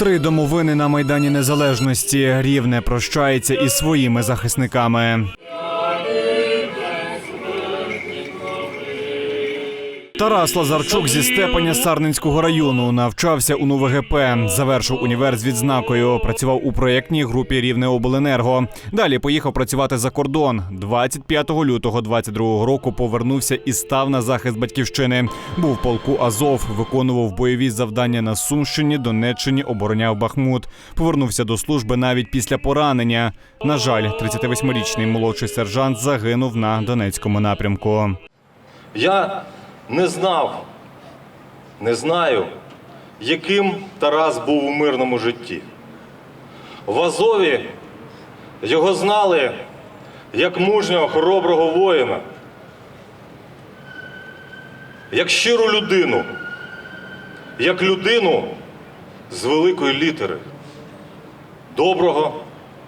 Три домовини на майдані незалежності рівне прощається із своїми захисниками. Тарас Лазарчук зі Степаня Сарненського району навчався у НУВГП, завершив універ з відзнакою. Працював у проєктній групі Рівне обленерго. Далі поїхав працювати за кордон. 25 лютого 22 року повернувся і став на захист батьківщини. Був полку Азов, виконував бойові завдання на Сумщині, Донеччині, обороняв Бахмут. Повернувся до служби навіть після поранення. На жаль, 38-річний молодший сержант загинув на Донецькому напрямку. Я не знав, не знаю, яким Тарас був у мирному житті. В Азові його знали як мужнього, хороброго воїна, як щиру людину, як людину з великої літери, доброго,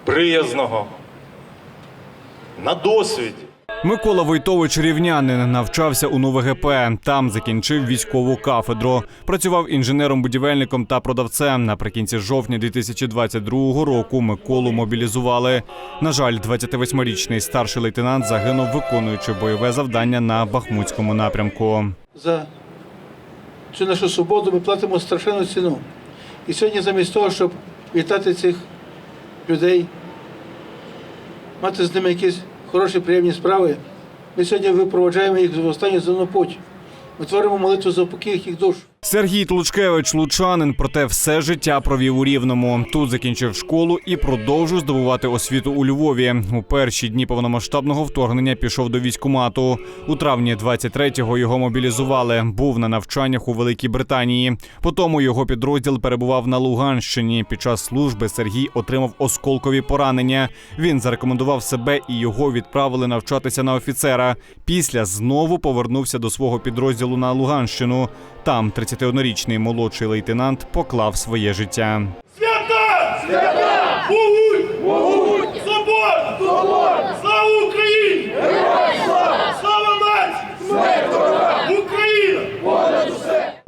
приязного, на досвіді. Микола Войтович Рівнянин навчався у НУВГП. Там закінчив військову кафедру. Працював інженером-будівельником та продавцем. Наприкінці жовтня 2022 року Миколу мобілізували. На жаль, 28-річний старший лейтенант загинув, виконуючи бойове завдання на Бахмутському напрямку. за цю нашу свободу ми платимо страшенну ціну. І сьогодні замість того, щоб вітати цих людей, мати з ними якісь хороші, приємні справи, ми сьогодні випроводжаємо їх в останню земну путь. Ми творимо молитву за упокій їх душ. Сергій Тлучкевич лучанин, проте все життя провів у Рівному. Тут закінчив школу і продовжив здобувати освіту у Львові. У перші дні повномасштабного вторгнення пішов до військкомату. У травні 23-го його мобілізували. Був на навчаннях у Великій Британії. Потім його підрозділ перебував на Луганщині. Під час служби Сергій отримав осколкові поранення. Він зарекомендував себе і його відправили навчатися на офіцера. Після знову повернувся до свого підрозділу на Луганщину. Там 31-річний молодший лейтенант поклав своє життя. Свята! Свята! Могуть! Могуть! Собор! Собор! Слава Україні! Слава! Слава нації! Смерть! Україна!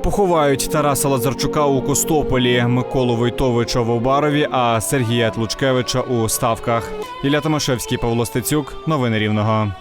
Поховають Тараса Лазарчука у Костополі, Миколу Войтовича в Обарові, а Сергія Тлучкевича у Ставках. Ілля Томашевський, Павло Стецюк. Новини Рівного.